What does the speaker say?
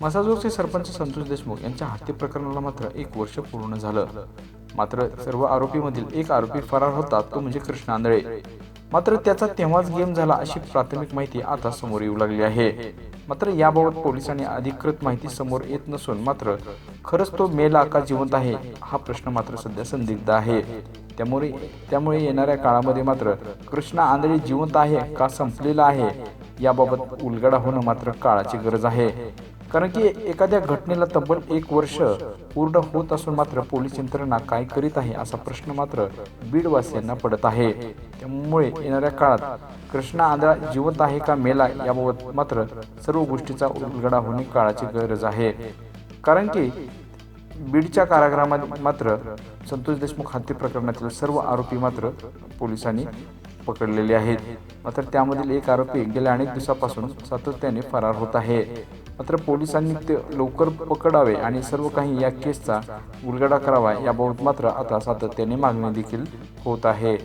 मसाजोगचे सरपंच संतोष देशमुख यांच्या हत्ये प्रकरणाला मात्र एक वर्ष पूर्ण झालं. मात्र सर्व आरोपीमधील एक आरोपी फरार होता तो म्हणजे कृष्ण आंधळे. मात्र त्याचा तेव्हाच गेम झाला अशी प्राथमिक माहिती आता समोर येऊ लागली आहे. मात्र याबाबत पोलिसांनी अधिकृत माहिती समोर येत नसून मात्र खरंच तो मेला का जिवंत आहे हा प्रश्न मात्र सध्या संदिग्ध आहे. त्यामुळे त्यामुळे येणाऱ्या काळामध्ये मात्र कृष्णा आंधळी जिवंत आहे का संपलेला आहे याबाबत उलगडा होणं मात्र काळाची गरज आहे. कारण की एखाद्या घटनेला तब्बल एक वर्ष पूर्ण होत असून मात्र पोलीस यंत्रणा काय करीत आहे असा प्रश्न मात्र बीडवासियांना पडत आहे. त्यामुळे येणाऱ्या काळात कृष्णा आंधळा जिवंत आहे का मेला याबाबत मात्र सर्व गोष्टीचा उलगडा होणे काळाची गरज आहे. कारण की बीडच्या कारागृहामध्ये मात्र संतोष देशमुख हत्ये प्रकरणातील सर्व आरोपी मात्र पोलिसांनी पकडलेले आहेत. मात्र त्यामधील एक आरोपी गेल्या अनेक दिवसापासून सातत्याने फरार होत आहे. मात्र पोलिसांनी ते लवकर पकडावे आणि सर्व काही या केसचा उलगडा करावा याबाबत मात्र आता सातत्याने मागणी देखील होत आहे.